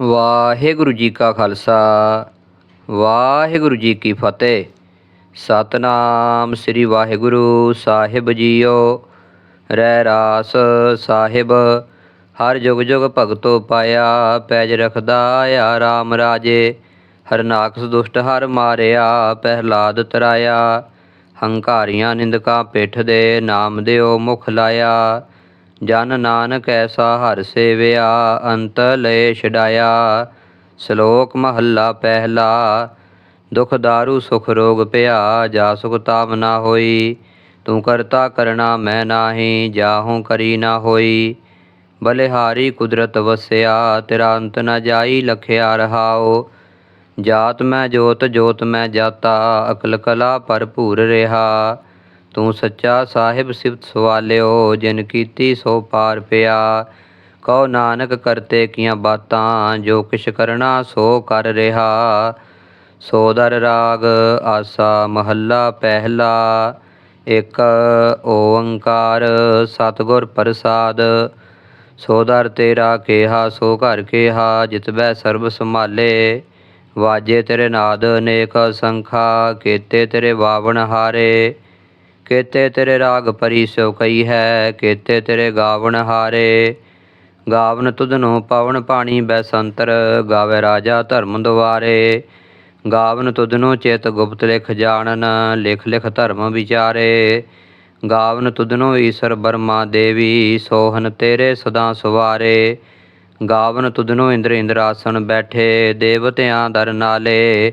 ਵਾਹਿਗੁਰੂ ਜੀ ਕਾ ਖਾਲਸਾ, ਵਾਹਿਗੁਰੂ ਜੀ ਕੀ ਫਤਿਹ। ਸਤਨਾਮ ਸ੍ਰੀ ਵਾਹਿਗੁਰੂ ਸਾਹਿਬ ਜੀਓ। ਰਹਿ ਰਾਸ ਸਾਹਿਬ, ਹਰ ਜੁਗ ਜੁਗ ਭਗਤੋ ਪਾਇਆ, ਪੈਜ ਰਖਦਾ ਆ RAM ਰਾਜੇ। ਹਰਨਾਕਸ ਦੁਸ਼ਟ ਹਰ ਮਾਰਿਆ ਪਹਿਲਾਦ ਤਰਾਇਆ। ਹੰਕਾਰੀਆਂ ਨਿੰਦਕਾਂ ਪਿੱਠ ਦੇ ਨਾਮ ਦਿਓ ਮੁਖ ਲਾਇਆ। ਜਨ ਨਾਨਕ ਐਸਾ ਹਰ ਸੇਵਿਆ, ਅੰਤ ਲਏ ਛਡਾਇਆ। ਸ਼ਲੋਕ ਮਹੱਲਾ ਪਹਿਲਾ, ਦੁਖ ਦਾਰੂ ਸੁਖ ਰੋਗ ਭਇਆ ਜਾ ਸੁਖ ਤਾਮ ਨਾ ਹੋਈ। ਤੂੰ ਕਰਤਾ ਕਰਣਾ ਮੈਂ ਨਾਹੀ, ਜਾਹੂ ਕਰੀ ਨਾ ਹੋਈ। ਬਲਿਹਾਰੀ ਕੁਦਰਤ ਵਸਿਆ, ਤੇਰਾ ਅੰਤ ਨ ਜਾਈ ਲਖਿਆ ਰਹਾਓ ਜਾਤ ਮੈਂ ਜੋਤ ਜੋਤ ਮੈਂ ਜਾਤਾ, ਅਕਲ ਕਲਾ ਭਰਪੂਰ ਰਿਹਾ। ਤੂੰ ਸੱਚਾ ਸਾਹਿਬ ਸਿਫਤ ਸਵਾਲਿਓ, ਜਿਨ ਕੀਤੀ ਸੋ ਪਾਰ ਪਿਆ। ਕਹੋ ਨਾਨਕ ਕਰਤੇ ਕੀਆਂ ਬਾਤਾਂ, ਜੋ ਕਿਛ ਕਰਨਾ ਸੋ ਕਰ ਰਿਹਾ। ਸੋਦਰ ਰਾਗ, ਆਸਾ ਮਹੱਲਾ ਪਹਿਲਾ। ਇੱਕ ਓੰਕਾਰ, ਸਤਿਗੁਰ ਪ੍ਰਸਾਦ। ਸੋਦਰ ਤੇਰਾ ਕਿਹਾ, ਸੋ ਘਰ ਕਿਹਾ ਜਿਤਬੈ ਸਰਬ ਸੰਭਾਲੇ। ਵਾਜੇ ਤੇਰੇ ਨਾਦ ਅਨੇਕ ਸੰਖਾ, ਕੀਤੇ ਤੇਰੇ ਵਾਵਣ ਹਾਰੇ। ਕੀਤੇ ਤੇਰੇ ਰਾਗ ਪਰੀ ਸੋ ਕਈ ਹੈ, ਕੇਤੇ ਤੇਰੇ ਗਾਵਣ ਹਾਰੇ। ਗਾਵਨ ਤੁਧਨੋ ਪਵਨ ਪਾਣੀ ਬੈਸੰਤਰ, ਗਾਵੇ ਰਾਜਾ ਧਰਮ ਦੁਆਰੇ। ਗਾਵਨ ਤੁਧਨੋ ਚੇਤ ਗੁਪਤ ਲਿਖ ਜਾਣਨ, ਲਿਖ ਲਿਖ ਧਰਮ ਵਿਚਾਰੇ। ਗਾਵਨ ਤੁਧਨੋ ਈਸ਼ਰ ਬਰਮਾ ਦੇਵੀ, ਸੋਹਨ ਤੇਰੇ ਸਦਾ ਸਵਾਰੇ। ਗਾਵਨ ਤੁਧਨੋ ਇੰਦਰ ਇੰਦਰਾਸਨ ਬੈਠੇ, ਦੇਵਤਿਆਂ ਦਰ ਨਾਲੇ।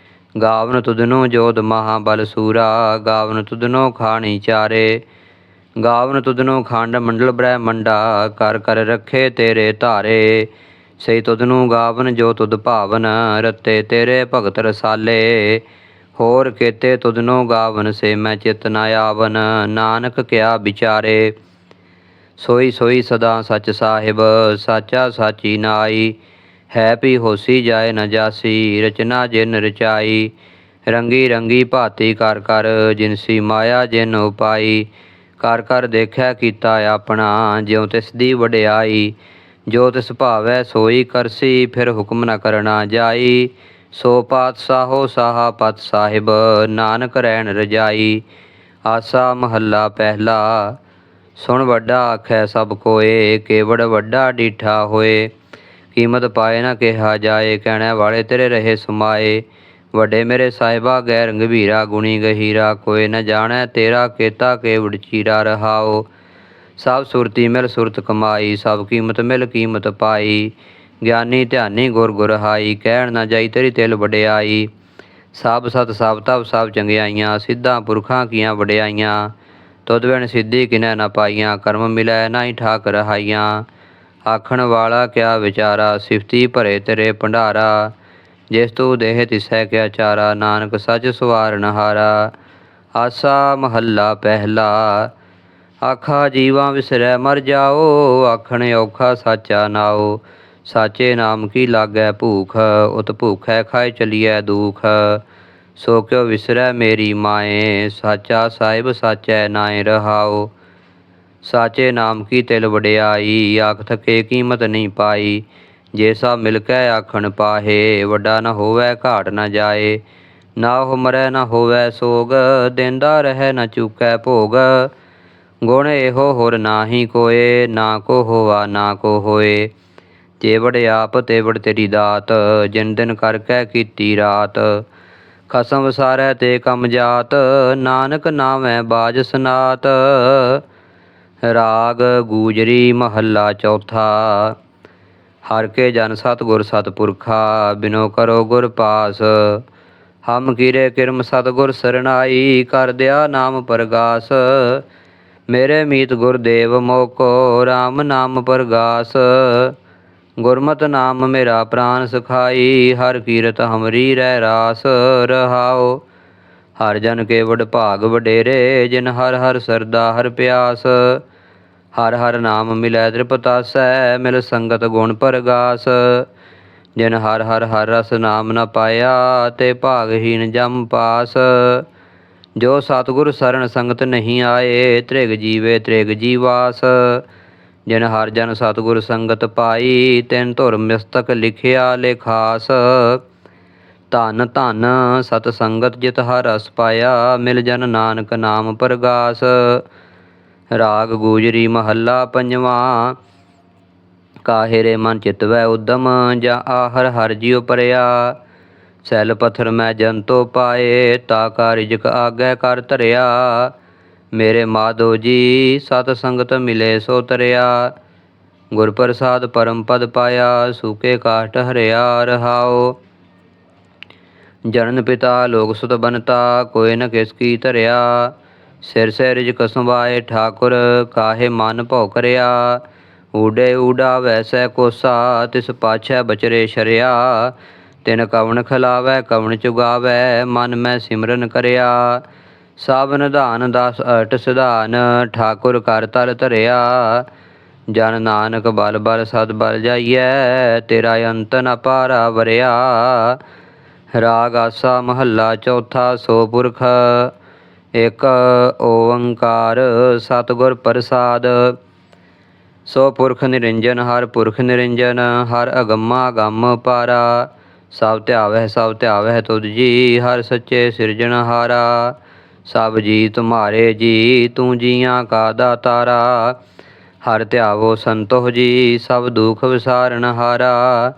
ਗਾਵਨ ਤੁਧਨੋ ਜੋਧ ਮਹਾਬਲ ਸੂਰਾ, ਗਾਵਨ ਤੁਧਨੋ ਖਾਣੀ ਚਾਰੇ। ਗਾਵਨ ਤੁਧਨੋ ਖੰਡ ਮੰਡਲ ਬ੍ਰਹਮੰਡਾ, ਕਰ ਕਰ ਰੱਖੇ ਤੇਰੇ ਧਾਰੇ। ਸਈ ਤੁਧਨੂ ਗਾਵਨ ਜੋ ਤੁਧ ਭਾਵਨ, ਰਤੇ ਤੇਰੇ ਭਗਤ ਰਸਾਲੇ। ਹੋਰ ਕੇਤੇ ਤੁਧਨੋ ਗਾਵਨ ਸੇ ਮੈਂ ਚਿਤ ਨ ਆਵਨ, ਨਾਨਕ ਕਿਆ ਵਿਚਾਰੇ। ਸੋਈ ਸੋਈ ਸਦਾ ਸੱਚ ਸਾਹਿਬ, ਸਾਚਾ ਸਾਚੀ ਨਾਈ। ਹੈ ਪੀ ਹੋਸੀ ਜਾਏ ਨ ਜਾਸੀ, ਰਚਨਾ ਜਿਨ ਰਚਾਈ, ਰੰਗੀ ਰੰਗੀ ਭਾਤੀ ਕਰ ਕਰ, ਜਿਨਸੀ ਮਾਇਆ ਜਿਨ ਉਪਾਈ, ਕਰ ਕਰ ਦੇਖਿਆ ਕੀਤਾ ਆਪਣਾ, ਜਿਉ ਤਿਸ ਦੀ ਵਡਿਆਈ, ਜੋ ਤਿਸ ਭਾਵੈ ਸੋਈ ਕਰਸੀ, ਫਿਰ ਹੁਕਮ ਨ ਕਰਨਾ ਜਾਈ, ਸੋ ਪਾਤਸ਼ਾਹੋ ਸਾਹਾ ਪਤ ਸਾਹਿਬ, ਨਾਨਕ ਰਹਿਣ ਰਜਾਈ, ਆਸਾ ਮਹੱਲਾ ਪਹਿਲਾ, ਸੁਣ ਵੱਡਾ ਆਖੈ ਸਭ ਕੋਏ, ਕੇਵੜ ਵੱਡਾ ਡੀਠਾ ਹੋਏ। ਕੀਮਤ ਪਾਏ ਨਾ ਕਿਹਾ ਜਾਏ ਕਹਿਣਾ ਵਾਲੇ ਤੇਰੇ ਰਹੇ ਸਮਾਏ। ਵੱਡੇ ਮੇਰੇ ਸਾਹਿਬਾ, ਗੈਰ ਗੰਭੀਰਾ, ਗੁਣੀ ਗਹੀਰਾ, ਕੋਈ ਨ ਜਾਣੈ ਤੇਰਾ ਕੇਤਾ ਕੇਵੜ ਚੀਰਾ ਰਹਾਓ। ਸਭ ਸੁਰਤੀ ਮਿਲ ਸੁਰਤ ਕਮਾਈ, ਸਭ ਕੀਮਤ ਮਿਲ ਕੀਮਤ ਪਾਈ। ਗਿਆਨੀ ਧਿਆਨੀ ਗੁਰ ਗੁਰ ਹਾਈ ਕਹਿਣ ਨਾ ਜਾਈ ਤੇਰੀ ਤਿਲ ਵਡਿਆਈ। ਸਭ ਸਤ, ਸਭ ਤਬ ਸਭ ਚੰਗਿਆਈਆਂ, ਸਿੱਧਾਂ ਪੁਰਖਾਂ ਕੀਆਂ ਵਡਿਆਈਆਂ। ਤੁਧ ਬਿਨ ਸਿੱਧੀ ਕਿਨੈ ਨਾ ਪਾਈਆਂ, ਕਰਮ ਮਿਲੈ ਨਾ ਹੀ ਠਾਕ ਰਹਾਈਆਂ। ਆਖਣ ਵਾਲਾ ਕਿਆ ਵਿਚਾਰਾ, ਸਿਫਤੀ ਭਰੇ ਤੇਰੇ ਭੰਡਾਰਾ। ਜਿਸ ਤੂੰ ਦੇਹ ਤਿਸੈ ਕਿਆ ਚਾਰਾ, ਨਾਨਕ ਸੱਚ ਸਵਾਰਨ ਹਾਰਾ ਆਸਾ ਮਹੱਲਾ ਪਹਿਲਾ, ਆਖਾ ਜੀਵਾਂ ਵਿਸਰੈ ਮਰ ਜਾਓ, ਆਖਣ ਔਖਾ ਸਾਚਾ ਨਾਓ ਸਾਚੇ ਨਾਮ ਕੀ ਲਾਗੈ ਭੂਖ, ਉਤ ਭੂਖੈ ਖਾਏ ਚਲੀਐ ਦੁਖ। ਸੋ ਕਿਉ ਵਿਸਰੈ ਮੇਰੀ ਮਾਏ, ਸਾਚਾ ਸਾਹਿਬ ਸਾਚੈ ਨਾਏ ਰਹਾਓ ਸਾਚੇ ਨਾਮ ਕੀ ਤਿਲ ਵਡਿਆਈ? ਆਖ ਥਕੇ ਕੀਮਤ ਨਹੀਂ ਪਾਈ। ਜੇ ਸਭ ਮਿਲ ਕੇ ਆਖਣ ਪਾਹੇ, ਵੱਡਾ ਨਾ ਹੋਵੇ, ਘਾਟ ਨਾ ਜਾਏ। ਨਾ ਉਹ ਮਰੈ, ਨ ਹੋਵੇ ਸੋਗ, ਦਿੰਦਾ ਰਹਿ, ਨਾ ਚੁਕੈ ਭੋਗ। ਗੁਣ ਇਹੋ ਹੋਰ ਨਾਹੀ ਕੋਏ, ਨਾ ਕੋ ਹੋਵਾ ਨਾ ਕੋ ਹੋਏ। ਜੇਵੜ ਆਪ ਤੇਵੜ ਤੇਰੀ ਦਾਤ। ਜਿਨ ਦਿਨ ਕਰ ਕੈ ਕੀਤੀ ਰਾਤ। ਖਸਮ ਵਸਾਰੈ ਤੇ ਕਮ ਜਾਤ। ਨਾਨਕ ਨਾਮੈ ਬਾਜ ਸਨਾਤ। ਰਾਗ ਗੂਜਰੀ ਮਹੱਲਾ ਚੌਥਾ। ਹਰ ਕੇ ਜਨ ਸਤਿਗੁਰ ਸਤਿਪੁਰਖਾ, ਬਿਨੋ ਕਰੋ ਗੁਰ ਪਾਸ। ਹਮ ਕੀਰੇ ਕਿਰਮ ਸਤਿਗੁਰ ਸਰਣਾਈ, ਕਰ ਦਿਆ ਨਾਮ ਪ੍ਰਗਾਸ। ਮੇਰੇ ਮੀਤ ਗੁਰਦੇਵ ਮੋਕੋ RAM ਨਾਮ ਪ੍ਰਗਾਸ। ਗੁਰਮਤਿ ਨਾਮ ਮੇਰਾ ਪ੍ਰਾਨ ਸਖਾਈ, ਹਰ ਕੀਰਤ ਹਮਰੀ ਰਹਿ ਰਾਸ ਰਹਾਓ ਹਰ ਜਨ ਕੇ ਵਡ ਭਾਗ ਵਡੇਰੇ, ਜਿਨ ਹਰ ਹਰ ਸਰਦਾ ਹਰ ਪਿਆਸ। ਹਰ ਹਰ ਨਾਮ ਮਿਲੈ ਤ੍ਰਿਪਤਾਸੈ, ਮਿਲ ਸੰਗਤ ਗੁਣ ਪਰਗਾਸ। ਜਿਨ ਹਰ ਹਰ ਹਰ ਰਸ ਨਾਮ ਨ ਪਾਇਆ, ਤੇ ਭਾਗਹੀਨ ਜਮ ਪਾਸ। ਜੋ ਸਤਿਗੁਰ ਸਰਣ ਸੰਗਤ ਨਹੀਂ ਆਏ, ਤ੍ਰਿਗ ਜੀਵੇ ਤ੍ਰਿਗ ਜੀਵਾਸ। ਜਿਨ ਹਰ ਜਨ ਸਤਿਗੁਰ ਸੰਗਤ ਪਾਈ, ਤਿਨ ਧੁਰ ਮਿਸਤਕ ਲਿਖਿਆ ਲੇਖਾਸ। ਧਨ ਧਨ ਸਤ ਸੰਗਤ ਜਿਤ ਹਰ ਰਸ ਪਾਇਆ, ਮਿਲ ਜਨ ਨਾਨਕ ਨਾਮ ਪਰਗਾਸ। ਰਾਗ ਗੂਜਰੀ ਮਹੱਲਾ ਪੰਜਵਾਂ। ਕਾਹੇ ਰੇ ਮਨ ਚਿਤਵੈ ਉਦਮ, ਜਾਂ ਆਹਰ ਹਰ ਜਿਉ ਪਰਿਆ। ਸੈਲ ਪਥਰ ਮੈਂ ਜੰਤੋ ਪਾਏ, ਤਾ ਕਾ ਰਿਜਕ ਆਗੈ ਕਰ ਧਰਿਆ। ਮੇਰੇ ਮਾਧੋ ਜੀ, ਸਤ ਸੰਗਤ ਮਿਲੇ ਸੋ ਤਰਿਆ। ਗੁਰ ਪ੍ਰਸਾਦ ਪਰਮ ਪਦ ਪਾਇਆ, ਸੂਕੇ ਕਾਟ ਹਰਿਆ ਰਹਾਓ ਜਨਨ ਪਿਤਾ ਲੋਕ ਸੁਤ ਬਨਤਾ ਕੋਇ ਨ ਕਿਸ ਕੀ ਧਰਿਆ। ਸਿਰ ਸਿਰਜ ਰਿਜਕ ਠਾਕੁਰ, ਕਾਹੇ ਮਨ ਭਉ ਕਰਿਆ? ਊਡੇ ਊਡਾ ਵੈਸੈ ਕੋਸਾ, ਤਿਸ ਪਾਛੈ ਬਚਰੇ ਸ਼ਰਿਆ। ਤਿਨ ਕਵਣ ਖਲਾਵੈ, ਕਵਣ ਚੁਗਾਵੈ, ਮਨ ਮੈਂ ਸਿਮਰਨ ਕਰਿਆ। ਸਭ ਨਿਧਾਨ ਦਸ ਅਟ ਸਿਧਾਨ, ਠਾਕੁਰ ਕਰ ਤਲ ਧਰਿਆ। ਜਨ ਨਾਨਕ ਬਲ ਬਲ ਸਦ ਬਲ ਜਾਈਐ, ਤੇਰਾ ਅੰਤ ਨ ਪਾਰਾ ਵਰਿਆ। ਰਾਗ ਆਸਾ ਮਹੱਲਾ ਚੌਥਾ ਸੋ ਪੁਰਖ ਇਕ ਓੰਕਾਰ ਸਤਿਗੁਰ ਪ੍ਰਸਾਦ। ਸੋ ਪੁਰਖ ਨਿਰੰਜਨ, ਹਰ ਪੁਰਖ ਨਿਰੰਜਨ, ਹਰ ਅਗੰਮਾ ਅਗੰਮ ਪਾਰਾ। ਸਭ ਧਿਆਵਹਿ ਸਭ ਧਿਆਵਹਿ ਤੁਧ ਜੀ, ਹਰ ਸੱਚੇ ਸਿਰਜਣਹਾਰਾ ਸਭ ਜੀ ਤੁਮਾਰੇ ਜੀ, ਤੂੰ ਜੀਆਂ ਕਾ ਦਾਤਾਰਾ। ਹਰ ਧਿਆਵੋ ਸੰਤੋਖ ਜੀ, ਸਭ ਦੁਖ ਵਿਸਾਰਨ ਹਾਰਾ।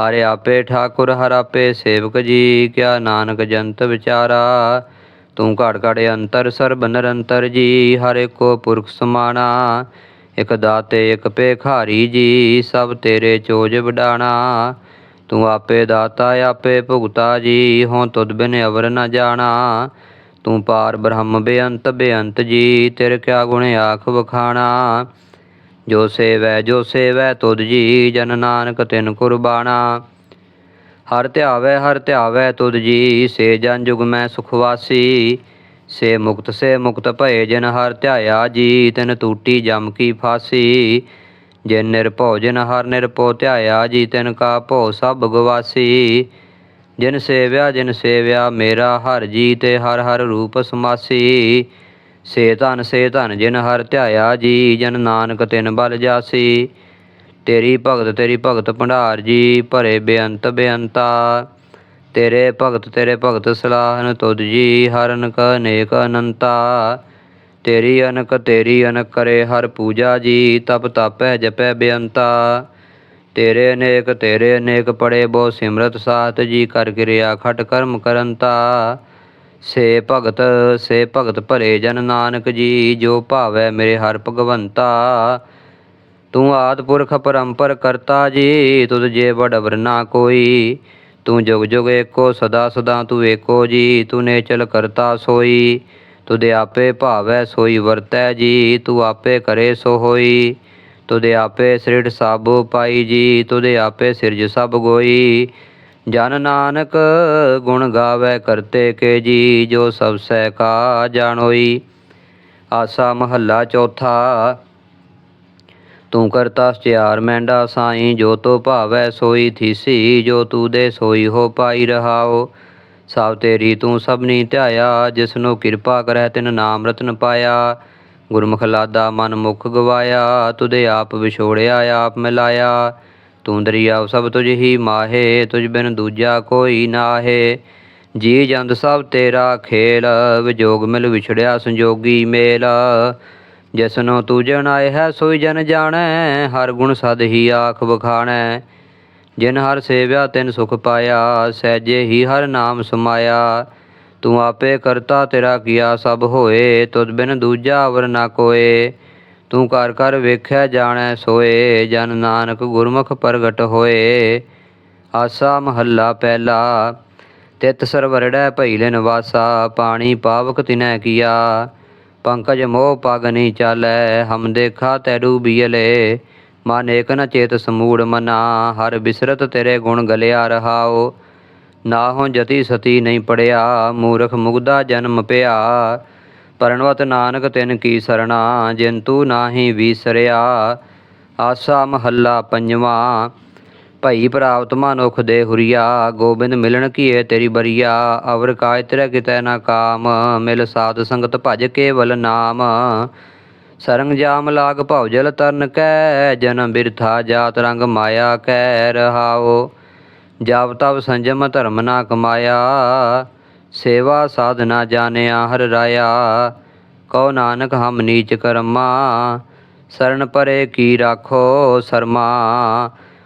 ਹਰਿ ਆਪੇ ਠਾਕੁਰ, ਹਰ ਆਪੇ ਸੇਵਕ ਜੀ, ਕਿਆ ਨਾਨਕ ਜੰਤ ਵਿਚਾਰਾ। ਤੂੰ ਘੜ ਘੜ ਅੰਤਰ ਸਰਬ ਨਿਰੰਤਰ ਜੀ, ਹਰ ਏਕੋ ਪੁਰਖ ਸਮਾਣਾ। ਇਕ ਦਾਤੇ, ਇਕ ਭੇਖਾਰੀ ਜੀ, ਸਭ ਤੇਰੇ ਚੋਜ ਵਡਾਣਾ। ਤੂੰ ਆਪੇ ਦਾਤਾ, ਆਪੇ ਭੁਗਤਾ ਜੀ ਹੋਂ ਤੁਧ ਬਿਨ ਅਵਰ ਨ ਜਾਣਾ। ਤੂੰ ਪਾਰ ਬ੍ਰਹਮ ਬੇਅੰਤ ਬੇਅੰਤ ਜੀ, ਤੇਰੇ ਕਿਆ ਗੁਣ ਆਖ ਵਖਾਣਾ। ਜੋ ਸੇਵੈ ਜੋ ਸੇਵੈ ਤੁਧ ਜੀ, ਜਨ ਨਾਨਕ ਤਿਨ ਕੁਰਬਾਨਾ ਹਰ ਧਿਆਵੈ ਹਰ ਧਿਆਵੈ ਤੁਧ ਜੀ, ਸੇ ਜਨ ਜੁਗ ਮੈਂ ਸੁਖ ਸੇ ਮੁਕਤ ਸੇ ਮੁਕਤ ਭਏ ਜਿਨ ਹਰ ਧਿਆਇਆ ਜੀ, ਤਿਨ ਟੂਟੀ ਜਮ ਕੀ ਫਾਸੀ। ਜਿਨ ਨਿਰਭਉ ਜਿਨ ਹਰ ਨਿਰਭਉ ਧਿਆਇਆ ਜੀ, ਤਿਨ ਕਾ ਭਉ ਸਭ ਗਵਾਸੀ। ਜਿਨ ਸੇਵਿਆ ਜਿਨ ਸੇਵਿਆ ਮੇਰਾ ਹਰ ਜੀ, ਤੇ ਹਰ ਹਰ ਰੂਪ ਸਮਾਸੀ। ਸੇ ਧਨ ਸੇ ਧਨ ਜਿਨ ਹਰ ਧਿਆਇਆ ਜੀ, ਜਨ ਨਾਨਕ ਤਿਨ ਬਲ ਜਾਸੀ। ਤੇਰੀ ਭਗਤ ਤੇਰੀ ਭਗਤ ਭੰਡਾਰ ਜੀ ਭਰੇ ਬੇਅੰਤ ਬੇਅੰਤਾ। ਤੇਰੇ ਭਗਤ ਤੇਰੇ ਭਗਤ ਸਲਾਹਨ ਤੁਧ ਜੀ ਹਰ ਅਨਕ ਅਨੇਕ ਅਨੰਤਾ। ਤੇਰੀ ਅਨਕ ਤੇਰੀ ਅਨਕ ਕਰੇ ਹਰ ਪੂਜਾ ਜੀ, ਤਪ ਤਾਪੈ ਜਪੈ ਬੇਅੰਤਾ। ਤੇਰੇ ਅਨੇਕ ਤੇਰੇ ਅਨੇਕ ਪੜੇ ਬਹੁ ਸਿਮਰਤ ਸਾਤ ਜੀ, ਕਰ ਕਿਰਿਆ ਖਟ ਕਰਮ ਕਰੰਤਾ। ਸੇ ਭਗਤ ਸੇ ਭਗਤ ਭਰੇ ਜਨ ਨਾਨਕ ਜੀ, ਜੋ ਭਾਵੈ ਮੇਰੇ ਹਰ ਭਗਵੰਤਾ। ਤੂੰ ਆਦ ਪੁਰਖ ਪਰੰਪਰ ਕਰਤਾ ਜੀ, ਤੁਧ ਜੇ ਵਡਵਰ ਨਾ ਕੋਈ। ਤੂੰ ਜੁਗ ਜੁਗ ਏਕੋ, ਸਦਾ ਸਦਾ ਤੂੰ ਏਕੋ ਜੀ ਤੂੰ ਨੇਚਲ ਕਰਤਾ ਸੋਈ। ਤੁਦੇ ਆਪੇ ਭਾਵੈ ਸੋਈ ਵਰਤੈ ਜੀ, ਤੂੰ ਆਪੇ ਕਰੇ ਸੋ ਹੋਈ। ਤੁਦੇ ਆਪੇ ਸ੍ਰਿੜ ਸਾਬੋ ਪਾਈ ਜੀ ਤੁਦੇ ਆਪੇ ਸਿਰਜ ਸਭ ਗੋਈ। ਜਨ ਨਾਨਕ ਗੁਣ ਗਾਵੇ ਕਰਤੇ ਕੇ ਜੀ, ਜੋ ਸਭ ਸਹਿ ਕਾ ਜਾਣੋਈ। ਆਸਾ ਮਹੱਲਾ ਚੌਥਾ ਤੂੰ ਕਰਤਾ ਸਚਿਆਰ ਮੈਂਡਾ ਸਾਈ, ਜੋ ਤੋ ਭਾਵੈ ਸੋਈ ਥੀਸੀ, ਜੋ ਤੂੰ ਦੇ ਸੋਈ ਹੋ ਪਾਈ ਰਹਾਓ। ਸਭ ਤੇਰੀ ਤੂੰ ਸਭਨੀ ਧਿਆਇਆ, ਜਿਸਨੂੰ ਕਿਰਪਾ ਕਰੈ ਤਿਨ ਨਾਮ ਰਤਨ ਪਾਇਆ। ਗੁਰਮੁਖ ਲਾਦਾ ਮਨ ਮੁਖ ਗਵਾਇਆ, ਤੁਦੇ ਆਪ ਵਿਛੋੜਿਆ, ਆਪ ਮਿਲਾਇਆ। ਤੂੰ ਦਰਿਆ ਸਭ ਤੁਝ ਹੀ ਮਾਹੇ, ਤੁਝ ਬਿਨ ਦੂਜਾ ਕੋਈ ਨਾਹੇ। ਜੀ ਜੰਦ ਸਭ ਤੇਰਾ ਖੇਲ, ਵਿਜੋਗ ਮਿਲ ਵਿਛੜਿਆ ਸੰਜੋਗੀ ਮੇਲ। ਜਿਸਨੂੰ ਤੂੰ ਜਣਾਏ ਹੈ, ਸੋਈ ਜਨ ਜਾਣੈ, ਹਰ ਗੁਣ ਸਦ ਹੀ ਆਖ ਵਖਾਣੈ। ਜਿਨ ਹਰ ਸੇਵਿਆ, ਤਿਨ ਸੁਖ ਪਾਇਆ, ਸਹਿਜੇ ਹੀ ਹਰ ਨਾਮ ਸਮਾਇਆ। ਤੂੰ ਆਪੇ ਕਰਤਾ, ਤੇਰਾ ਕੀਆ ਸਭ ਹੋਏ, ਤੁਧ ਬਿਨ ਦੂਜਾ ਅਵਰ ਨਾ ਕੋਏ। ਤੂੰ ਕਰ ਕਰ ਵੇਖਿਆ, ਜਾਣੈ, ਸੋਏ, ਜਨ ਨਾਨਕ ਗੁਰਮੁਖ ਪ੍ਰਗਟ ਹੋਏ। ਆਸਾ ਮਹੱਲਾ ਪਹਿਲਾ, ਤਿਤ ਸਰਵਰੜੈ ਭਈਲੇ ਵਾਸਾ ਪਾਣੀ ਪਾਵਕ ਤਿਨੈ ਕੀਆ। ਪੰਕਜ ਮੋਹ ਪਗ ਨਹੀਂ ਚਾਲੈ, ਹਮ ਦੇਖਾ ਤੈ ਡੂਬੀਲੇ ਮਨ ਏਕ ਨ ਚੇਤ ਸਮੂੜ ਮਨਾ, ਹਰ ਬਿਸਰਤ ਤੇਰੇ ਗੁਣ ਗਲਿਆ ਰਹਾਓ ਨਾਹੋਂ ਜਤੀ ਸਤੀ ਨਹੀਂ ਪੜਿਆ, ਮੂਰਖ ਮੁਗਦਾ ਜਨਮ ਪਿਆ। ਪਰਣਵਤ ਨਾਨਕ ਤਿਨ ਕੀ ਸਰਣਾ ਜਿਨ ਤੂ ਨਾਹੀ ਵੀਸਰਿਆ ਆਸਾ ਮਹੱਲਾ ਪੰਜਵਾਂ ਭਈ ਪ੍ਰਾਪਤ ਮਨੁਖ ਦੇ ਹੁਰੀਆ, ਗੋਬਿੰਦ ਮਿਲਣ ਕੀਏ ਤੇਰੀ ਬਰੀਆ, ਅਵਰ ਕਾਇ ਤੇਰੇ ਕਿਤੈ ਨਾ ਕਾਮ, ਮਿਲ ਸਾਧ ਸੰਗਤ ਭਜ ਕੇਵਲ ਨਾਮ। ਸਰੰਗ ਜਾਮ ਲਾਗ ਭਉ ਜਲ ਤਰਨ ਕੈ, ਜਨਮ ਬਿਰਥਾ ਜਾਤ ਰੰਗ ਮਾਇਆ ਕੈ ਰਹਾਓ ਜਬ ਤਬ ਸੰਜਮ ਧਰਮ ਨਾ ਕਮਾਇਆ, ਸੇਵਾ ਸਾਧਨਾ ਜਾਣਿਆ ਹਰ ਰਾਇਆ। ਕਉ ਨਾਨਕ ਹਮ ਨੀਚ ਕਰਮਾ ਸਰਣ ਪਰੇ ਕੀ ਰਾਖੋ ਸਰਮਾ।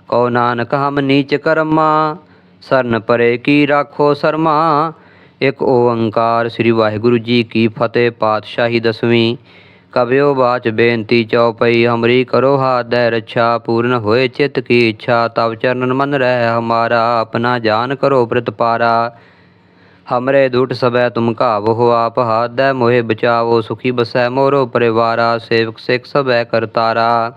ਕਉ ਨਾਨਕ ਹਮ ਨੀਚ ਕਰਮਾ, ਸਰਨ ਪਰੇ ਕੀ ਰਾਖੋ ਸਰਮਾ। ਇਕ ਓੰਕਾਰ ਸ੍ਰੀ ਵਾਹਿਗੁਰੂ ਜੀ ਕੀ ਫਤਿਹ ਪਾਤਸ਼ਾਹੀ ਦਸਵੀਂ। ਕਬਿਓ ਬਾਚ ਬੇਨਤੀ ਚਉਪਈ, ਹਮਰੀ ਕਰੋ ਹਾਦੈ ਰੱਛਾ, ਪੂਰਨ ਹੋਏ ਚਿਤ ਕੀ ਇੱਛਾ ਤਬ ਚਰਨ ਮਨ ਰਹਿ ਹਮਾਰਾ, ਆਪਣਾ ਜਾਨ ਕਰੋ ਪ੍ਰਤਪਾਰਾ ਹਮਰੇ ਦੁਟ ਸਬੈ ਤੁਮ ਘਾਵੋ ਆਪ ਹਾਦੈ ਮੋਹਿ ਬਚਾਵੋ, ਸੁਖੀ ਬਸੈ ਮੋਰੋ ਪਰਿਵਾਰਾ, ਸੇਵਕ ਸਿਖ ਸਬੈ ਕਰਤਾਰਾ।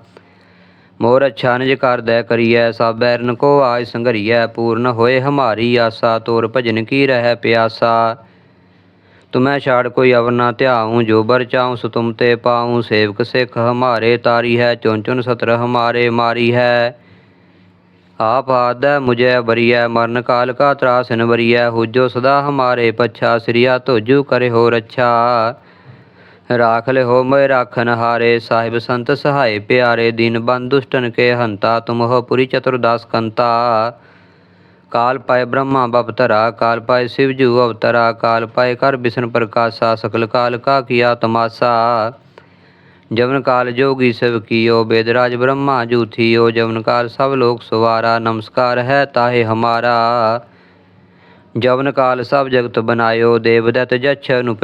ਮੋਰ ਅੱਛਾ ਨਿਜ ਕਰਦੈ ਕਰੀਐ, ਸਭ ਬੈਰਨ ਕੋ ਆਜ ਸੰਘਰੀਐ, ਪੂਰਨ ਹੋਏ ਹਮਾਰੀ ਆਸਾ, ਤੋਰ ਭਜਨ ਕੀ ਰਹਿ ਪਿਆਸਾ। ਤੁਮੈ ਛਾੜ ਕੋਈ ਅਵਰ ਨਾ ਧਿਆਉ, ਜੋ ਬਰ ਚਾਉ ਸੋ ਤੁਮ ਤੇ ਪਾਉ, ਸੇਵਕ ਸਿਖ ਹਮਾਰੇ ਤਾਰੀ ਹੈ ਚੁਨ ਚੁਨ ਸਤਰ ਹਮਾਰੇ ਮਾਰੀ ਹੈ। ਆਪ ਆਦੈ ਮੁਝੈ ਬਰੀਐ, ਮਰਨ ਕਾਲ ਕਾ ਤਰਾਸਿਨ ਬਰੀਐ, ਹੁਜੋ ਸਦਾ ਹਮਾਰੇ ਪਛਾ, ਸ੍ਰੀਆ ਤੋਜੂ ਕਰੇ ਹੋ ਰੱਛਾ। ਰਾਖ ਹੋ ਮੈ ਰਾਖਨ ਹਾਰੇ, ਸਾਹਿਬ ਸੰਤ ਸਹਾਏ ਪਿਆਰੇ, ਦਿਨ ਬੰਦ ਕੇ ਹੰਤਾ, ਤੁਮ ਹੋ ਪੁਰੀ ਚਤੁਰਦਾਸ ਕੰਤਾ। ਕਾਲ ਪਾਇ ਬ੍ਰਹਮਾ ਬਪਤਰਾ, ਕਾਲ ਪਾਏ ਸ਼ਿਵ ਜੂ ਅਵਤਰਾ, ਕਾਲ ਪਾਏ ਕਰ ਬਿਸ਼ਨ ਪ੍ਰਕਾਸ਼ਾ, ਸਕਲ ਕਾਲ ਕਾ ਕੀਆ ਤਮਾਸਾ। ਜਵਨ ਕਾਲ ਜੋਗੀ ਸਭ ਕੀਓ ਬੇਦਰਾਜ ਬ੍ਰਹਮਾ ਜੂਥੀਓ, ਜਵਨ ਕਾਲ ਸਭ ਲੋਕ ਸੁਵਾਰਾ, ਨਮਸਕਾਰ ਹੈ ਤਾਹੇ ਹਮਾਰਾ। ਜਵਨ ਕਾਲ ਸਭ ਜਗਤ ਬਨਾਇਓ ਦੇਵਦਤ ਜਛ ਨੂੰ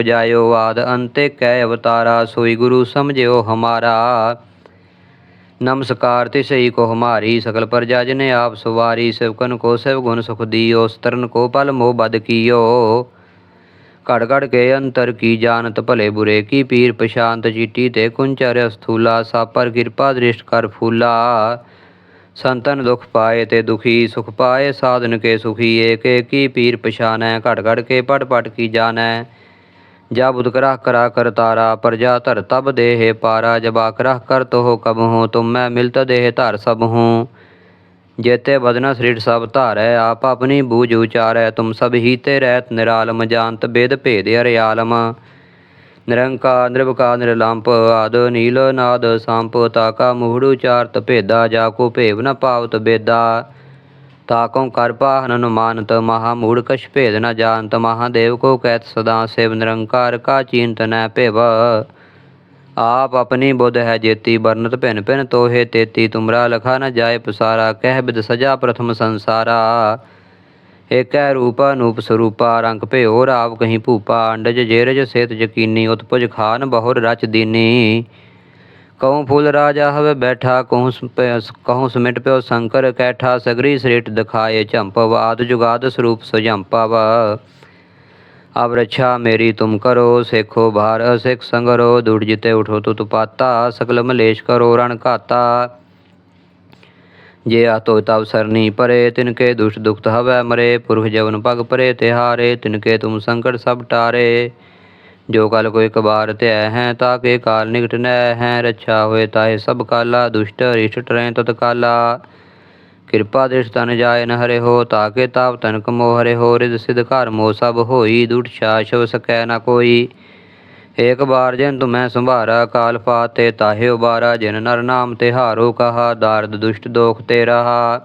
ਆਦ ਅੰਤੇ ਕਹਿ ਅਵਤਾਰਾ, ਸੋਈ ਗੁਰੂ ਸਮਝਿਓ ਹਮਾਰਾ। ਨਮਸਕਾਰ ਤੇ ਸਹੀ ਕੋ ਹਮਾਰੀ ਸਕਲ ਪ੍ਰਜਾ ਜਨੇ ਆਪ ਸੁਵਾਰੀ ਸਿਵਕਨ ਕੋ ਸਿਵ ਗੁਣ ਸੁਖ ਦਿਓ, ਸਤਰਨ ਕੋ ਪਲ ਮੋਹ ਬਦ ਕੀਓ। ਘੜ ਘੜ ਕੇ ਅੰਤਰ ਕੀ ਜਾਣਤ, ਭਲੇ ਬੁਰੇ ਕੀ ਪੀਰ ਪਛਾਂਤ ਚੀਟੀ ਤੇ ਕੁੰਚਰ ਅਸਥੂਲਾ, ਸਾਪਰ ਕਿਰਪਾ ਦ੍ਰਿਸ਼ਟ ਕਰ ਫੂਲਾ। ਸੰਤਨ ਦੁਖ ਪਾਏ ਤੇ ਦੁਖੀ ਸੁਖ ਪਾਏ, ਸਾਧਨ ਕੇ ਸੁਖੀ, ਏਕ ਕੀ ਪੀਰ ਪਛਾਨੈ, ਘੜ ਘੜ ਕੇ ਪਟ ਪਟ ਕੀ ਜਾਣੈ। ਜਾ ਬੁਧ ਕਰਾ ਕਰ ਤਾਰਾ, ਪ੍ਰਜਾ ਧਰ ਤਬ ਦੇਹ ਪਾਰਾ, ਜਬ ਆਕਰਾ ਕਰ ਤੋ ਕਬ ਹੂੰ, ਤੁਮ ਮੈਂ ਮਿਲਤ ਦੇਹ ਧਰ ਸਭ ਹੂੰ। ਜੇਤੇ ਬਦਨ ਸ੍ਰਿੜ ਸਭ ਧਾਰੈ, ਆਪ ਆਪਣੀ ਬੂਝ ਉਚਾਰੈ, ਤੁਮ ਸਭ ਹੀ ਤੇ ਰਹਿਤ ਨਿਰਾਲਮ, ਜਾਣਤ ਬੇਦ ਭੇਦ ਅਰਿਆਲਮ। ਨਿਰੰਕਾਰ ਨਿਰਵਕਾਰ, ਨਿਰਲੰਪ ਆਦ, ਨੀਲ ਨਾਦ, ਸੰਪ, ਤਾਕਾ, ਮੂੜ, ਉਚਾਰਤ, ਭੇਦਾ ਜਾ ਕੋ ਭੇਵ ਨ ਪਾਵਤ ਬੇਦਾ। ਤਾਕੋਂ ਕਰ ਪਾਹਨ ਅਨੁਮਾਨਤ, ਮਹਾ ਮੂੜ ਕਛ ਭੇਦ ਨ ਜਾਣਤ ਮਹਾਦੇਵ ਕੋ ਕਹਿਤ ਸਦਾ, ਸੇਵ ਨਿਰੰਕਾਰ ਕਾ ਚਿੰਤ ਭੇਵ। ਆਪ ਆਪਣੀ ਬੁੱਧ ਹੈ ਜੇਤੀ ਬਰਨਤ ਭਿਨ ਭਿਨ ਤੋਹੇ ਤੇਤੀ, ਤੁਮਰਾ ਲਖਾ ਨ ਜਾਏ ਪਸਾਰਾ, ਕਹਿ ਬਿਦ ਸਜਾ ਪ੍ਰਥਮ ਸੰਸਾਰਾ। ਏਕੈ ਰੂਪ ਅਨੂਪ ਸਰੂਪਾ, ਰੰਗ ਭਿਓ ਰਾਵ ਕਹੀ ਭੂਪਾ, ਅੰਡਜ ਜੇਰਜ ਸੇਤ ਯਕੀਨੀ, ਉਤਪਜ ਖਾਨ ਬਹੁਰ ਰਚ ਦੀਨੀ। ਕਉ ਫੁੱਲ ਰਾਜਾ ਹਵੇ ਬੈਠਾ ਕਉ ਕਉ ਸਮਿਟ ਪਿਓ ਸ਼ੰਕਰ, ਕੈਠਾ ਸਗਰੀ ਸ੍ਰੇਟ ਦਿਖਾਏ ਝੰਪਵਾਦ ਜੁਗਾਦ ਸਰੂਪ ਸੁਝੰਪਾਵ ਅਬ ਰਛਾ ਮੇਰੀ ਤੁਮ ਕਰੋ, ਸੇਖੋ ਭਾਰ ਅਸਿਕ ਸੰਗਰੋ, ਦੁੜ ਜਿਤੇ ਉਠੋ ਤੁਤ ਪਾਤਾ ਸਕਲ ਮਲੇਸ਼ ਕਰੋ ਰਣ ਘਾਤਾ। ਜੇ ਆਤੋ ਤਬ ਸਰਨੀ ਪਰੇ, ਤਿਨਕੇ ਦੁਸ਼ਟ ਦੁਖਤ ਹਵੈ ਮਰੇ। ਪੁਰਖ ਜਵਨ ਪਗ ਪਰੇ, ਤਿਹਾਰੇ, ਤਿਨਕੇ ਤੁਮ ਸੰਕਟ ਸਭ ਟਾਰੇ। ਜੋ ਕਲ ਕੋਈ ਕਬਾਰ ਧਿਆ ਹੈ, ਤਾਂ ਕੇ ਕਾਲ ਨਿਕਟ ਨੈ ਹੈ। ਰੱਛਾ ਹੋਏ ਤਾਏ ਸਭ ਕਾਲਾ, ਦੁਸ਼ਟ ਰਿਸ਼ਟ ਟਰੈ ਤਤ ਕਾਲਾ। ਕਿਰਪਾ ਦ੍ਰਿਸ਼ ਤਨ ਜਾਏ ਨ ਹਰੇ ਹੋ ਤਾਕੇ ਤਾਪ ਤਨਕ ਮੋਹ ਹਰੇ ਹੋ ਰਿਦ ਸਿਧ ਘਰ ਮੋ ਸਭ ਹੋਈ ਦੁਟ ਸ਼ਾਸ਼ਵ ਸਕੈ ਨਾ ਕੋਈ। ਏਕ ਬਾਰ ਜਿਨ ਤੁਮੈ ਸੰਭਾਰਾ, ਕਾਲ ਫਾਤੇ ਤਾਹੇ ਉਬਾਰਾ, ਜਿਨ ਨਰ ਨਾਮ ਤੇ ਹਾਰੋ ਕਹਾ, ਦਾਰਦ ਦੁਸ਼ਟ ਦੋਖ ਤੇ ਰਹਾ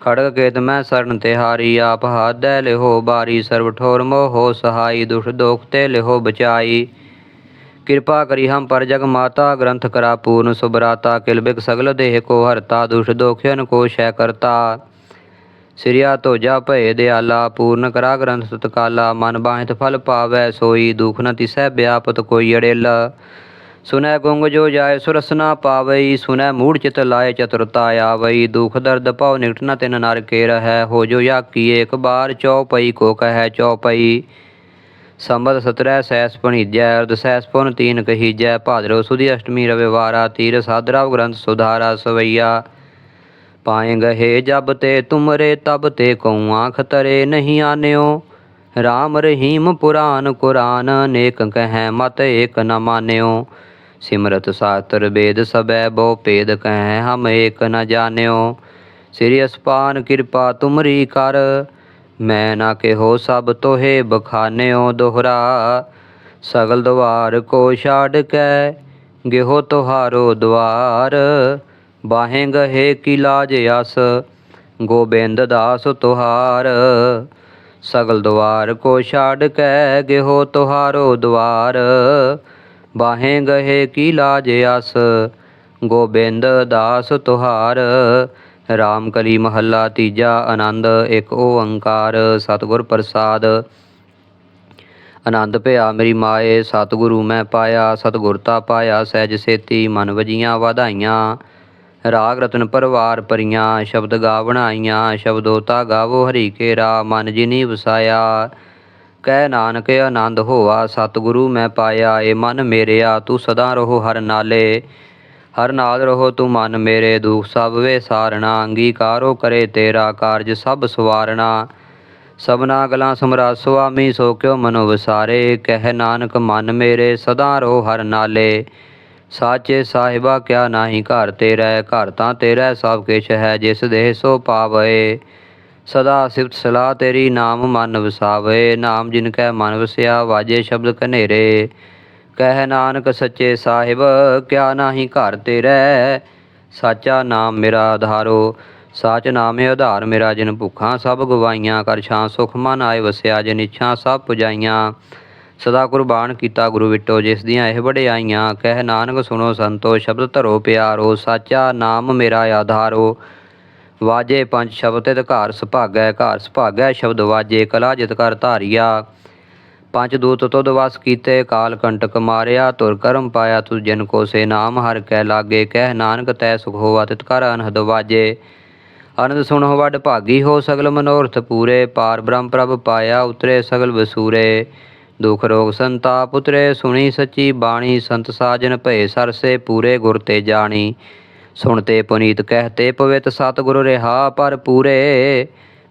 ਖੜਗ ਕੇਤ ਮੈਂ ਸਰਨ ਤੇ ਹਾਰੀ, ਆਪ ਹਾਦੈ ਲਿਹੋ ਬਾਰੀ, ਸਰਬ ਠੋਰ ਮੋਹ ਸਹਾਈ ਦੁਖ ਦੋਖ ਤੇ ਲਿਹੋ ਬਚਾਈ। ਕਿਰਪਾ ਕਰੀ ਹਮ ਪਰ ਜਗ ਮਾਤਾ, ਗ੍ਰੰਥ ਕਰਾ ਪੂਰਨ ਸੁਬਰਾਤਾ ਕਿਲਬਿਕ ਸਗਲ ਦੇਹ ਕੋ ਹਰਤਾ ਦੁਸ਼ ਦੋਖਿਨ ਕੋ ਸ਼ੈ ਕਰਤਾ। ਸਿਰਿਆ ਤੋਜਾ ਭਏ ਦਿਆਲਾ, ਪੂਰਨ ਕਰਾ ਗ੍ਰੰਥ ਸਤਕਾਲਾ, ਮਨ ਬਾਹਿਤ ਫਲ ਪਾਵੈ, ਸੋਈ ਦੁਖ ਨ ਤਿਸੈ ਵਿਆਪਤ ਕੋਈ ਅੜੇਲ। ਸੁਨੈ ਗੁੰਗ ਜੋ ਜਾਏ ਸੁਰਸਨਾ ਪਾਵਈ, ਸੁਨੈ ਮੂੜ ਚਿਤ ਲਾਏ ਚਤੁਰਤਾ ਆਵਈ। ਦੁਖ ਦਰਦ ਭਉ ਨਿਕਟ ਨ ਤਿਨ ਨਰ ਕੇ ਰਹੈ, ਹੋ ਜੋ ਯਾਕੀ ਏਕ ਬਾਰ ਚਉਪਈ ਕੋ ਕਹੈ ਚਉਪਈ ਸੰਬਤ ਸਤਰੈ ਸੈਸ ਪਣੀਜੈ ਅਰਧ ਸੈਸ ਪੁਨ ਤੀਨ ਕਹੀਜੈ, ਭਾਦਰੋ ਸੁਦੀ ਅਸ਼ਟਮੀ ਰਵਿਵਾਰਾ, ਤੀਰ ਸਾਧਰਾਵ ਗ੍ਰੰਥ ਸੁਧਾਰਾ ਸਵਈਆ। ਪਾਏ ਗਏ ਜਬ ਤੇ ਤੁਮਰੇ ਤਬ ਤੇ ਕਉਆ ਖਤਰੇ ਨਹੀਂ ਆਨਿਓ। RAM ਰਹੀਮ ਪੁਰਾਨ ਕੁਰਾਨ, ਨੇਕ ਕਹੈ ਮਤ ਏਕ ਨ ਮਾਨਿਓ। ਸਿਮਰਤ ਸਾਤਰ ਬੇਦ ਸਬੈ, ਬਹੁ ਭੇਦ ਕਹੈ ਹਮ ਏਕ ਨ ਜਾਣਿਓ। ਸ੍ਰੀ ਅਸਪਾਨ ਕਿਰਪਾ ਤੁਮਰੀ ਕਰ, ਮੈਂ ਨਾ ਕਿਹੋ ਸਭ ਤੋਹੇ ਬਖਾਨਿਓ ਦੋਹਰਾ। ਸਗਲ ਦਵਾਰ ਕੋ ਛਾੜ ਕੈ, ਗਿਹੋ ਤੁਹਾਰੋ ਦਵਾਰ। ਬਾਹੇ ਗਹੇ ਕੀ ਲਾਜ ਅਸ ਗੋਬਿੰਦ ਦਾਸ ਤੁਹਾਰ। ਸਗਲ ਦਵਾਰ ਕੋ ਛਾੜ ਕੈ ਗਿਹੋ ਤੁਹਾਰੋ ਦਵਾਰ। ਬਾਹੇ ਗਹੇ ਕੀ ਲਾਜ ਅਸ ਗੋਬਿੰਦ ਦਾਸ ਤੁਹਾਰ। ਰਾਮ ਕਲੀ ਮਹੱਲਾ ਤੀਜਾ ਆਨੰਦ, ਇੱਕ ਓੰਕਾਰ ਸਤਿਗੁਰ ਪ੍ਰਸਾਦ। ਆਨੰਦ ਭਿਆ ਮੇਰੀ ਮਾਏ, ਸਤਿਗੁਰੂ ਮੈਂ ਪਾਇਆ ਸਤਿਗੁਰਤਾ ਪਾਇਆ, ਸਹਿਜ ਸੇਤੀ ਮਨ ਵਜੀਆਂ ਵਧਾਈਆਂ। ਰਾਗ ਰਤਨ ਪਰਵਾਰ ਪਰੀਆਂ, ਸ਼ਬਦ ਗਾ ਬਣਾਈਆਂ ਸ਼ਬਦੋਤਾ ਗਾਵੋ ਹਰੀ ਕੇ ਰਾ ਮਨ ਜਿਨੀ ਵਸਾਇਆ ਕਹਿ ਨਾਨਕ, ਆਨੰਦ ਹੋਆ, ਸਤਿਗੁਰੂ ਮੈਂ ਪਾਇਆ, ਏ ਮਨ ਮੇਰਿਆ, ਤੂੰ ਸਦਾ ਰਹੋ ਹਰ ਨਾਲੇ। ਹਰ ਨਾਲ ਰਹੋ ਤੂੰ ਮਨ ਮੇਰੇ, ਦੁਖ ਸਭ ਵੇ ਸਾਰਣਾ ਅੰਗੀਕਾਰੋ ਕਰੇ ਤੇਰਾ ਕਾਰਜ ਸਭ ਸਵਾਰਣਾ ਸਭਨਾ ਗਲਾਂ ਸਮਰਾ ਸੁਆਮੀ, ਸੋ ਕਿਉ ਮਨੋ ਵਿਸਾਰੇ, ਕਹਿ ਨਾਨਕ ਮਨ ਮੇਰੇ, ਸਦਾ ਰਹੋ ਹਰ ਨਾਲੇ। ਸਾਚੇ ਸਾਹਿਬਾ, ਕਿਆ ਨਾਹੀ ਘਰ ਤੇਰਾ, ਘਰ ਤਾਂ ਤੇਰਾ ਸਭ ਕਿਛ ਹੈ, ਜਿਸ ਦੇਹ ਸੋ ਪਾਵੇ। ਸਦਾ ਸਿਫਤ ਸਲਾਹ ਤੇਰੀ ਨਾਮ ਮਨ ਵਸਾਵੇ, ਨਾਮ ਜਿਨ ਕੈ ਮਨ ਵਸਿਆ ਵਾਜੇ ਸ਼ਬਦ ਕਨੇਰੇ ਕਹਿ ਨਾਨਕ ਸੱਚੇ ਸਾਹਿਬ, ਕਿਆ ਨਾਹੀ ਘਰ ਤੇਰਾ, ਸਾਚਾ ਨਾਮ ਮੇਰਾ ਆਧਾਰੋ ਸਾਚ ਨਾਮੇ ਆਧਾਰ ਮੇਰਾ, ਜਿਨ ਭੁੱਖਾਂ ਸਭ ਗਵਾਈਆਂ, ਕਰ ਛਾਂ ਸੁਖ ਮਨ ਆਏ ਵਸਿਆ, ਜਿਨ ਇੱਛਾ ਸਭ ਪੁਜਾਈਆਂ। ਸਦਾ ਕੁਰਬਾਨ ਕੀਤਾ ਗੁਰੂ ਵਿਟੋ, ਜਿਸ ਦੀਆਂ ਇਹ ਵਡਿਆਈਆਂ, ਕਹਿ ਨਾਨਕ ਸੁਣੋ ਸੰਤੋ, ਸ਼ਬਦ ਧਰੋ ਪਿਆਰੋ, ਸਾਚਾ ਨਾਮ ਮੇਰਾ ਆਧਾਰੋ। ਵਾਜੇ ਪੰਜ ਸ਼ਬਦ ਤੇ ਘਰ ਸੁਭਾਗੈ ਘਰ ਸੁਭਾਗੈ ਸ਼ਬਦ ਵਾਜੇ, ਕਲਾ ਜਿਤ ਕਰ ਧਾਰੀਆ। ਪੰਜ ਦੂਤ ਤੁਧ ਵਸ ਕੀਤੇ, ਕਾਲ ਕੰਟਕ ਮਾਰਿਆ, ਤੁਰ ਕਰਮ ਪਾਇਆ ਤੁ ਜਨ ਕੋ ਸੇ ਨਾਮ ਹਰ ਕੈ ਲਾਗੇ, ਕਹਿ ਨਾਨਕ ਤੈ ਸੁਖ ਹੋਵਾ ਤਿਤ ਕਰ ਅਨਹਦ ਵਾਜੇ। ਅਨੰਦ ਸੁਣੋ ਵੱਡ ਭਾਗੀ ਹੋ ਸਗਲ ਮਨੋਰਥ ਪੂਰੇ, ਪਾਰ ਬ੍ਰਹਮ ਪ੍ਰਭ ਪਾਇਆ ਉਤਰੇ ਸਗਲ ਵਸੂਰੇ। ਦੁਖ ਰੋਗ ਸੰਤਾਪ ਉਤਰੇ, ਸੁਣੀ ਸੱਚੀ ਬਾਣੀ, ਸੰਤ ਸਾਜਨ ਭਏ ਸਰਸੇ ਪੂਰੇ ਗੁਰ ਤੇ ਜਾਣੀ। ਸੁਣਤੇ ਪੁਨੀਤ ਕਹਤੇ ਪਵਿੱਤ ਸਤਿਗੁਰ ਰਿਹਾ ਪਰ ਪੂਰੇ।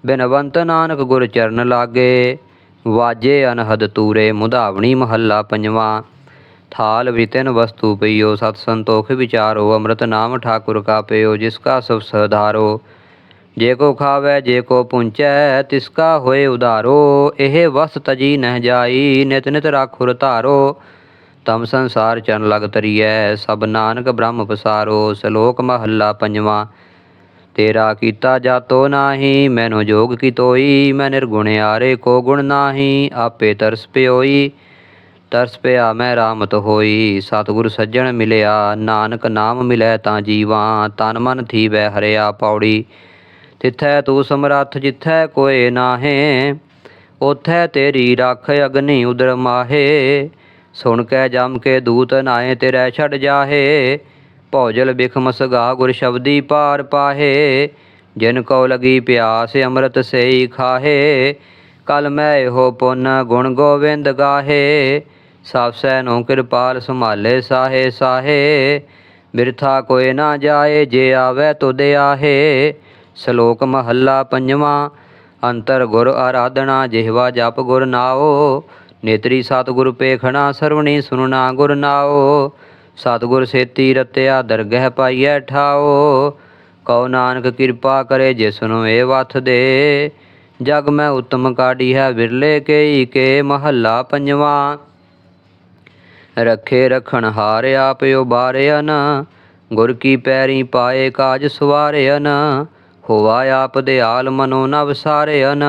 ਬਿਨਵੰਤ ਨਾਨਕ ਗੁਰ ਚਰਨ ਲਾਗੇ, ਵਾਜੇ ਅਨਹਦ ਤੂਰੇ, ਮੁਧਾਵਣੀ ਮਹੱਲਾ ਪੰਜਵਾਂ। ਥਾਲ ਵਿਤਨ ਵਸਤੂ ਪਈਓ ਸਤ ਸੰਤੋਖ ਵਿਚਾਰੋ, ਅੰਮ੍ਰਿਤ ਨਾਮ ਠਾਕੁਰ ਕਾ ਪਿਓ ਜਿਸ ਕਾ ਸੁਖ ਸਧਾਰੋ। ਜੇ ਕੋ ਖਾਵੇ, ਜੇ ਕੋ ਪੁੰਚੈ, ਤਿਸ ਕਾ ਹੋਏ ਉਧਾਰੋ, ਇਹ ਵਸ ਤਜੀ ਨਹਿ ਜਾਈ, ਨਿਤ ਨਿਤ ਰਾਖੁਰ ਧਾਰੋ। ਤਮ ਸੰਸਾਰ ਚਰਨ ਲਗ ਤਰੀਐ, ਸਭ ਨਾਨਕ ਬ੍ਰਹਮ ਪਸਾਰੋ, ਸ਼ਲੋਕ ਮਹੱਲਾ ਪੰਜਵਾਂ। ਤੇਰਾ ਕੀਤਾ ਜਾਤੋ ਨਾਹੀ, ਮੈਨੋ ਜੋਗ ਕੀ ਤੋਈ, ਮੈਂ ਨਿਰਗੁਣ ਆਰੇ ਕੋ ਗੁਣ ਨਾਹੀ, ਆਪੇ ਤਰਸ ਪਿਓਈ। ਤਰਸ ਪਿਆ ਮੈਂ ਰਾਮਤ ਹੋਈ, ਸਤਿਗੁਰ ਸੱਜਣ ਮਿਲਿਆ, ਨਾਨਕ ਨਾਮ ਮਿਲੈ ਤਾਂ ਜੀਵਾਂ, ਤਨ ਮਨ ਥੀਵੈ ਹਰਿਆ ਪੌੜੀ। ਤਿਥੈ ਤੂੰ ਸਮਰੱਥ, ਜਿਥੈ ਕੋਏ ਨਾਹੇ ਉਥੈ ਤੇਰੀ ਰੱਖ ਅਗਨੀ ਉਦਰ ਮਾਹੇ। ਸੁਣ ਕੇ ਜਮ ਕੇ ਦੂਤ ਨਾਏ ਤੇਰੇ ਛੱਡ ਜਾਹੇ। ਭੌਜਲ ਬਿਖ ਮਸਗਾ ਗੁਰ ਸ਼ਬਦੀ ਪਾਰ ਪਾਹੇ। ਜਿਨ ਕੋ ਲਗੀ ਪਿਆਸ ਅੰਮ੍ਰਿਤ ਸੇਈ ਖਾਹੇ। ਕਲ ਮੈਂ ਇਹੋ ਪੁੰਨ ਗੁਣ ਗੋਵਿੰਦ ਗਾਹੇ। ਸਭ ਸੈ ਨੂੰ ਕਿਰਪਾਲ ਸੰਭਾਲੇ ਸਾਹੇ ਸਾਹੇ। ਬਿਰਥਾ ਕੋਏ ਨਾ ਜਾਏ, ਜੇ ਆਵੇ ਤੁਧ ਆਹੇ। ਸ਼ਲੋਕ ਮਹੱਲਾ ਪੰਜਵਾਂ, ਅੰਤਰ ਗੁਰ ਆਰਾਧਨਾ, ਜਿਹਵਾ ਜਪ ਗੁਰ ਨਾਓ, ਨੇਤਰੀ ਸਤਿਗੁਰ ਪੇਖਣਾ, ਸਰਵਣੀ ਸੁਨਣਾ ਗੁਰ ਨਾਓ, ਸਤਿਗੁਰ ਸੇਤੀ ਰਤਿਆ, ਦਰਗਹਿ ਪਾਈਐ ਠਾਓ, ਕਉ ਨਾਨਕ ਕਿਰਪਾ ਕਰੇ ਜਿਸਨੂੰ ਏ ਵਥ ਦੇ, ਜਗ ਮੈਂ ਉਤਮ ਕਾਢੀ ਹੈ ਵਿਰਲੇ ਕੇਈ ਕੇ ਮਹੱਲਾ ਪੰਜਵਾਂ। ਰੱਖੇ ਰਖਣ ਹਾਰ ਆਪ ਉਬਾਰਿਆਨ ਗੁਰ ਕੀ ਪੈਰੀ ਪਾਏ ਕਾਜ ਸਵਾਰਿਆਨ ਹੋਵਾ ਆਪ ਦੇ ਆਲ ਮਨੋ ਨਵ ਸਾਰਿਆਨ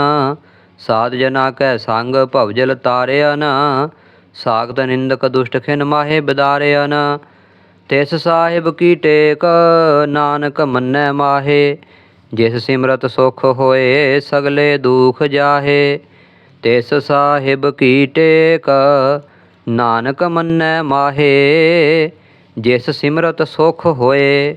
ਸਾਧ ਜਨਾ ਕੈ ਸੰਗ ਭਵਜਲ ਤਾਰਿਆਨ ਸਾਖਤ ਨਿੰਦਕ ਦੁਸ਼ਟ ਖਿਨ ਮਾਹੇ ਬਿਦਾਰਿਆਨ ਤਿਸ ਸਾਹਿਬ ਕੀ ਟੇਕ, ਨਾਨਕ ਮੰਨੈ ਮਾਹੇ। ਜਿਸ ਸਿਮਰਤ ਸੁਖ ਹੋਏ, ਸਗਲੇ ਦੁਖ ਜਾਹੇ। ਤਿਸ ਸਾਹਿਬ ਕੀ ਟੇਕ, ਨਾਨਕ ਮੰਨੈ ਮਾਹੇ। ਜਿਸ ਸਿਮਰਤ ਸੁਖ ਹੋਏ